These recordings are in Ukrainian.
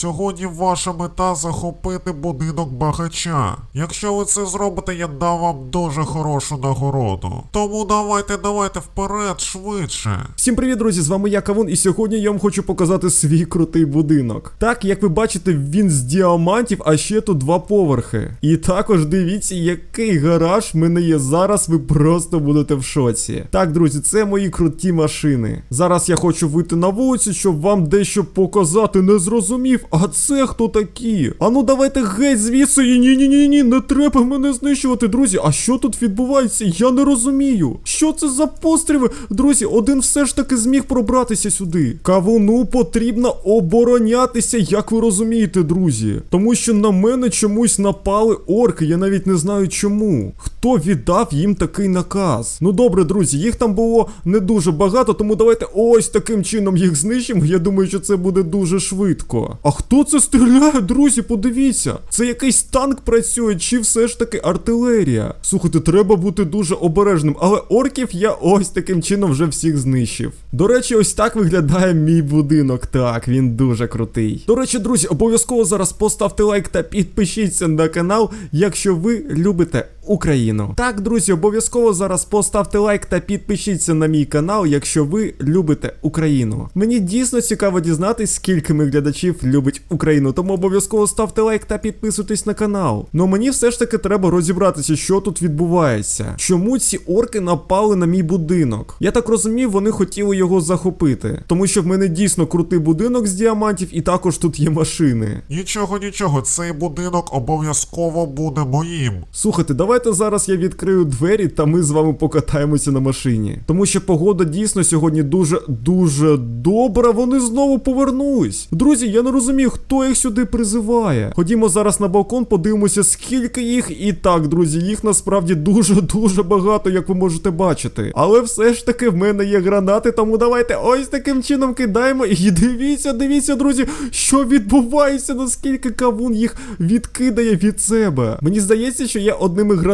Сьогодні ваша мета захопити будинок багача. Якщо ви це зробите, я дам вам дуже хорошу нагороду. Тому давайте, давайте вперед, швидше. Всім привіт, друзі! З вами я Кавун, і сьогодні я вам хочу показати свій крутий будинок. Так, як ви бачите, він з діамантів, а ще тут два поверхи. І також дивіться, який гараж в мене є зараз. Ви просто будете в шоці. Так, друзі, це мої круті машини. Зараз я хочу вийти на вулицю, щоб вам дещо показати. Не зрозумів. А це хто такі? А ну давайте геть звідси. Ні, ні, ні, ні, не треба мене знищувати, друзі. А що тут відбувається? Я не розумію. Що це за постріли? Друзі, один все ж таки зміг пробратися сюди. Кавуну потрібно оборонятися, як ви розумієте, друзі. Тому що на мене чомусь напали орки. Я навіть не знаю чому. Хто віддав їм такий наказ? Ну добре, друзі, їх там було не дуже багато, тому давайте ось таким чином їх знищимо. Я думаю, що це буде дуже швидко. А хто це стріляє, друзі? Подивіться, це якийсь танк працює, чи все ж таки артилерія? Слухайте, треба бути дуже обережним, але орків я ось таким чином вже всіх знищив. До речі, ось так виглядає мій будинок. Так, він дуже крутий. До речі, друзі, обов'язково зараз поставте лайк та підпишіться на канал, якщо ви любите Україну. Так, друзі, обов'язково зараз поставте лайк та підпишіться на мій канал, якщо ви любите Україну. Мені дійсно цікаво дізнатись, скільки моїх глядачів любить Україну, тому обов'язково ставте лайк та підписуйтесь на канал. Ну мені все ж таки треба розібратися, що тут відбувається. Чому ці орки напали на мій будинок? Я так розумів, вони хотіли його захопити, тому що в мене дійсно крутий будинок з діамантів, і також тут є машини. Нічого, нічого, цей будинок обов'язково буде моїм. Слухайте, давайте зараз я відкрию двері та ми з вами покатаємося на машині. Тому що погода дійсно сьогодні дуже дуже добра. Вони знову повернулись. Друзі, я не розумію, хто їх сюди призиває. Ходімо зараз на балкон, подивимося, скільки їх. І так, друзі, їх насправді дуже дуже багато, як ви можете бачити. Але все ж таки в мене є гранати, тому давайте ось таким чином кидаємо. І дивіться, дивіться, друзі, що відбувається, наскільки кавун їх відкидає від себе. Мені здається, що я одними гранатами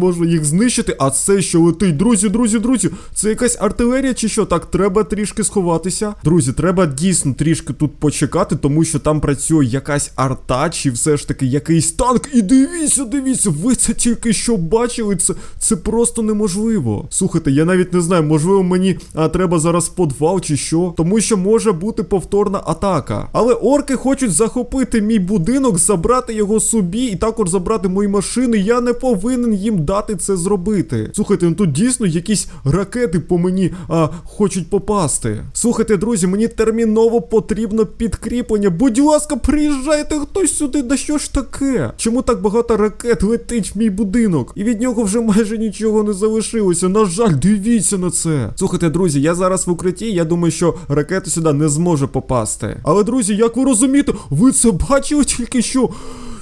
зможу їх знищити, а це що летить. Друзі, друзі, друзі, це якась артилерія чи що? Так, треба трішки сховатися. Друзі, треба дійсно трішки тут почекати, тому що там працює якась арта, чи все ж таки якийсь танк. І дивіться, дивіться, ви це тільки що бачили. Це, це просто неможливо. Слухайте, я навіть не знаю, можливо, мені а, треба зараз подвал чи що, тому що може бути повторна атака. Але орки хочуть захопити мій будинок, забрати його собі і також забрати мої машини. Я не повинен їм дати це зробити. Слухайте, ну тут дійсно якісь ракети по мені а, хочуть попасти. Слухайте, друзі, мені терміново потрібно підкріплення. Будь ласка, приїжджайте хтось сюди. Да що ж таке? Чому так багато ракет летить в мій будинок? І від нього вже майже нічого не залишилося. На жаль, дивіться на це. Слухайте, друзі, я зараз в укритті. Я думаю, що ракета сюди не зможе попасти. Але, друзі, як ви розумієте, ви це бачили тільки що.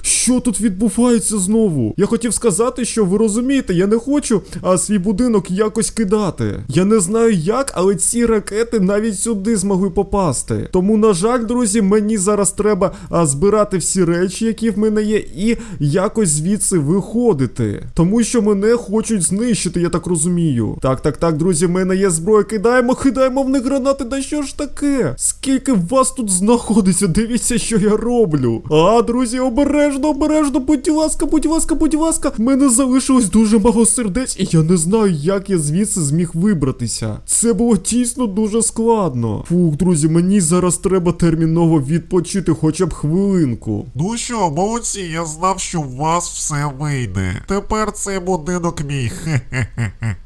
Що тут відбувається знову? Я хотів сказати, що ви розумієте, я не хочу а, свій будинок якось кидати. Я не знаю як, але ці ракети навіть сюди змогли попасти. Тому, на жаль, друзі, мені зараз треба а, збирати всі речі, які в мене є, і якось звідси виходити. Тому що мене хочуть знищити, я так розумію. Так, так, так, друзі, в мене є зброя. Кидаємо, кидаємо в них гранати. Да що ж таке? Скільки вас тут знаходиться? Дивіться, що я роблю. А, друзі, обережно, обережно, будь ласка, будь ласка, будь ласка. В мене залишилось дуже мало сердець, і я не знаю, як я звідси зміг вибратися. Це було дійсно дуже складно. Фух, друзі, мені зараз треба терміново відпочити хоча б хвилинку. Ну що, молодці, я знав, що у вас все вийде. Тепер цей будинок мій. Хе-хе-хе-хе.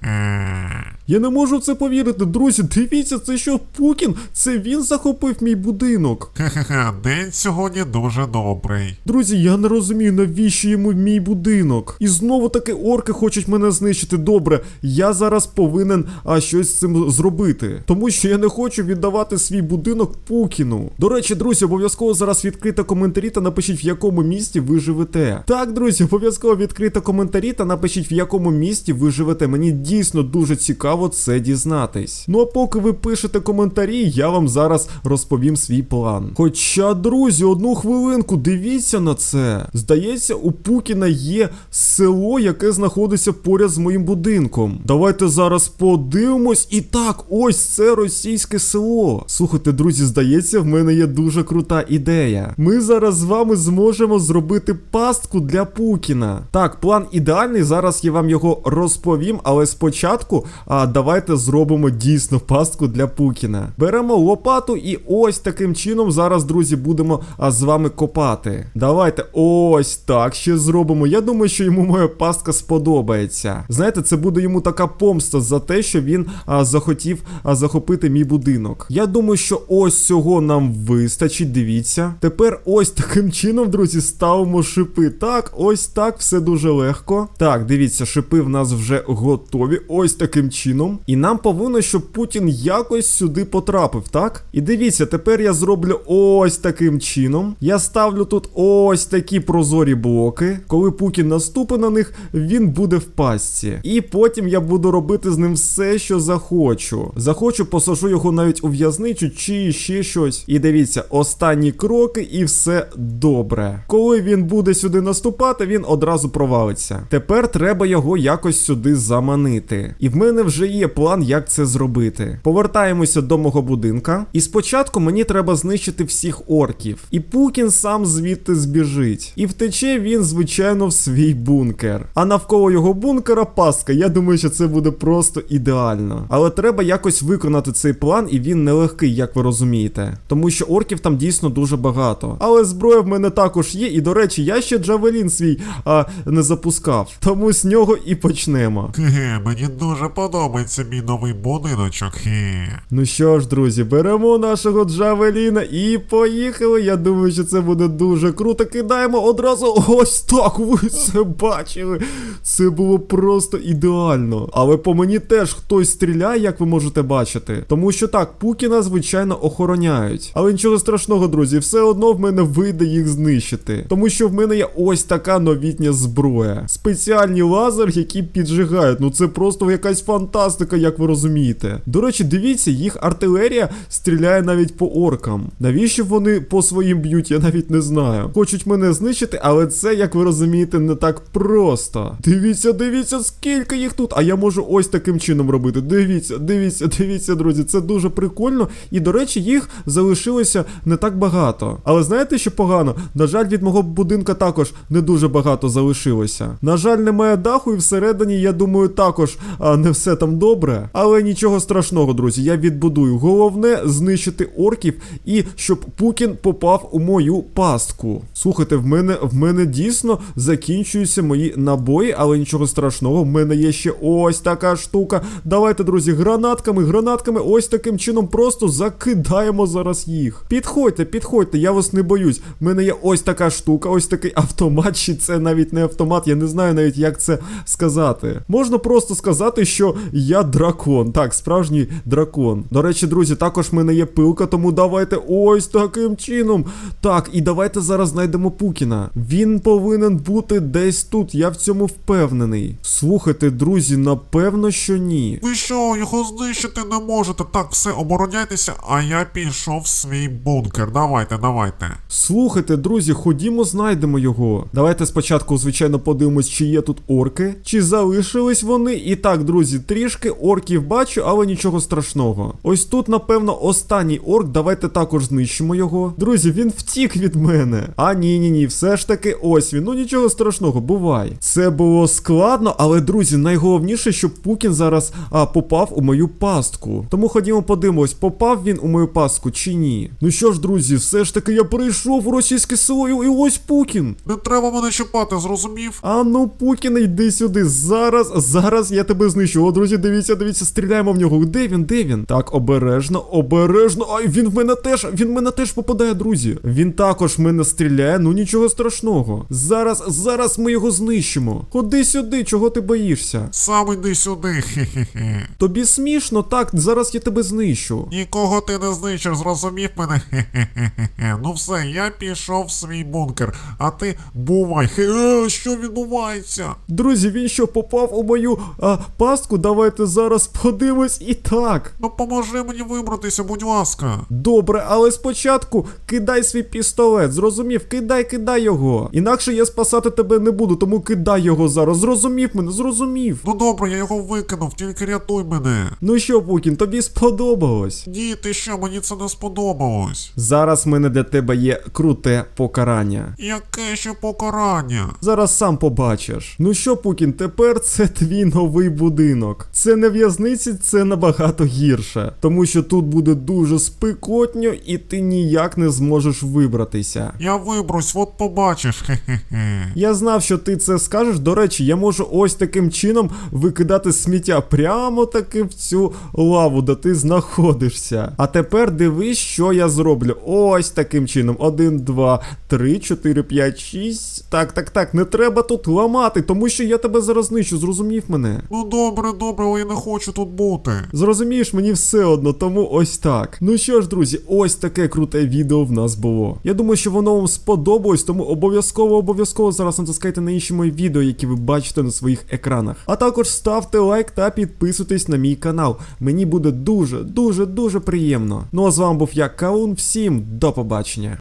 Я не можу в це повірити, друзі. Дивіться, це що Пукін? Це він захопив мій будинок. Хе-хе-хе, день сьогодні дуже добрий. Друзі, я не розумію, навіщо йому мій будинок. І знову таки орки хочуть мене знищити. Добре, я зараз повинен а, щось з цим зробити. Тому що я не хочу віддавати свій будинок Пукіну. До речі, друзі, обов'язково зараз відкрийте коментарі та напишіть, в якому місті ви живете. Так, друзі, обов'язково відкрийте коментарі та напишіть, в якому місті ви живете. Мені дійсно дуже цікаво цікаво це дізнатись. Ну а поки ви пишете коментарі, я вам зараз розповім свій план. Хоча, друзі, одну хвилинку, дивіться на це. Здається, у Пукіна є село, яке знаходиться поряд з моїм будинком. Давайте зараз подивимось. І так, ось це російське село. Слухайте, друзі, здається, в мене є дуже крута ідея. Ми зараз з вами зможемо зробити пастку для Пукіна. Так, план ідеальний. Зараз я вам його розповім, але спочатку а, давайте зробимо дійсно пастку для Пукіна. Беремо лопату і ось таким чином зараз, друзі, будемо а, з вами копати. Давайте ось так ще зробимо. Я думаю, що йому моя пастка сподобається. Знаєте, це буде йому така помста за те, що він а, захотів а, захопити мій будинок. Я думаю, що ось цього нам вистачить. Дивіться. Тепер ось таким чином, друзі, ставимо шипи. Так, ось так, все дуже легко. Так, дивіться, шипи в нас вже готові. Ось таким чином. І нам повинно, щоб Путін якось сюди потрапив, так? І дивіться, тепер я зроблю ось таким чином. Я ставлю тут ось такі прозорі блоки. Коли Путін наступить на них, він буде в пастці. І потім я буду робити з ним все, що захочу. Захочу, посажу його навіть у в'язничу чи ще щось. І дивіться, останні кроки, і все добре. Коли він буде сюди наступати, він одразу провалиться. Тепер треба його якось сюди заманити. І в мене вже є план, як це зробити. Повертаємося до мого будинка. І спочатку мені треба знищити всіх орків. І Пукін сам звідти збіжить. І втече він, звичайно, в свій бункер. А навколо його бункера пастка. Я думаю, що це буде просто ідеально. Але треба якось виконати цей план, і він нелегкий, як ви розумієте. Тому що орків там дійсно дуже багато. Але зброя в мене також є. І до речі, я ще Джавелін свій а, не запускав. Тому з нього і почнемо. Хе-хе, мені дуже подобається мій новий будиночок. Хе. Ну що ж, друзі, беремо нашого Джавеліна і поїхали. Я думаю, що це буде дуже круто. Кидаємо одразу ось так. Ви це бачили. Це було просто ідеально. Але по мені теж хтось стріляє, як ви можете бачити. Тому що так, Пукіна, звичайно, охороняють. Але нічого страшного, друзі, все одно в мене вийде їх знищити. Тому що в мене є ось така новітня зброя. Спеціальні лазер, які піджигають. Ну це просто якась фантастика, як ви розумієте. До речі, дивіться, їх артилерія стріляє навіть по оркам. Навіщо вони по своїм б'ють, я навіть не знаю. Хочуть мене знищити, але це, як ви розумієте, не так просто. Дивіться, дивіться, скільки їх тут. А я можу ось таким чином робити. Дивіться, дивіться, дивіться, друзі. Це дуже прикольно. І, до речі, їх залишилося не так багато. Але знаєте, що погано? На жаль, від мого будинка також не дуже багато залишилося. На жаль, немає даху, і всередині, я думаю, також а, не все там добре. Але нічого страшного, друзі, я відбудую. Головне знищити орків і щоб Пукін попав у мою пастку. Слухайте, в мене в мене дійсно закінчуються мої набої, але нічого страшного. В мене є ще ось така штука. Давайте, друзі, гранатками, гранатками, ось таким чином просто закидаємо зараз їх. Підходьте, підходьте, я вас не боюсь. В мене є ось така штука, ось такий автомат, чи це навіть не автомат, я не знаю навіть, як це сказати. Можна просто сказати, що я дракон. Так, справжній дракон. До речі, друзі, також в мене є пилка, тому давайте ось таким чином. Так, і давайте зараз знайдемо Пукіна. Він повинен бути десь тут, я в цьому впевнений. Слухайте, друзі, напевно, що ні. Ви що, його знищити не можете? Так, все, обороняйтеся, а я пішов в свій бункер. Давайте, давайте. Слухайте, друзі, ходімо, знайдемо його. Давайте спочатку, звичайно, подивимось, чи є тут орки, чи залишились вони. І так, друзі, трішки орків бачу, але нічого страшного. Ось тут, напевно, останній орк. Давайте також знищимо його. Друзі, він втік від мене. А ні, ні, ні, все ж таки, ось він. Ну нічого страшного, бувай. Це було складно, але друзі, найголовніше, щоб Пукін зараз а, попав у мою пастку. Тому ходімо подивимось, попав він у мою пастку чи ні. Ну що ж, друзі, все ж таки я прийшов у російське село, і ось Пукін. Не треба мене чіпати, зрозумів? А ну, Пукін, йди сюди. Зараз, зараз я тебе знищу. О, друзі, дивіться, дивіться, стріляємо в нього. Де він? Де він? Так, обережно, обережно. Ай, він в мене теж, він в мене теж попадає, друзі. Він також в мене стріляє, ну нічого страшного. Зараз, зараз ми його знищимо. Ходи сюди, чого ти боїшся? Сам іди сюди, хе-хе-хе. Тобі смішно, так, зараз я тебе знищу. Нікого ти не знищиш, зрозумів мене? Хе-хе-хе-хе. Ну все, я пішов в свій бункер, а ти бувай. Хе, що відбувається? Друзі, він що попав у мою а, пастку? Давай давайте зараз подивимось і так. Ну поможи мені вибратися, будь ласка. Добре, але спочатку кидай свій пістолет, зрозумів? Кидай, кидай його. Інакше я спасати тебе не буду, тому кидай його зараз. Зрозумів мене, зрозумів. Ну добре, я його викинув, тільки рятуй мене. Ну що, Пукін, тобі сподобалось? Ні, ти що, мені це не сподобалось. Зараз в мене для тебе є круте покарання. Яке ще покарання? Зараз сам побачиш. Ну що, Пукін, тепер це твій новий будинок. Це не в'язниці, це набагато гірше. Тому що тут буде дуже спекотньо і ти ніяк не зможеш вибратися. Я вибрусь, от побачиш. Хе-хе-хе. Я знав, що ти це скажеш. До речі, я можу ось таким чином викидати сміття прямо таки в цю лаву, де ти знаходишся. А тепер дивись, що я зроблю. Ось таким чином. Один, два, три, чотири, п'ять, шість. Так, так, так, не треба тут ламати, тому що я тебе зараз знищу, зрозумів мене. Ну добре, добре, але я не хочу тут бути. Зрозумієш, мені все одно, тому ось так. Ну що ж, друзі, ось таке круте відео в нас було. Я думаю, що воно вам сподобалось, тому обов'язково, обов'язково зараз натискайте на інші мої відео, які ви бачите на своїх екранах. А також ставте лайк та підписуйтесь на мій канал. Мені буде дуже, дуже, дуже приємно. Ну а з вами був я, Каун. Всім до побачення.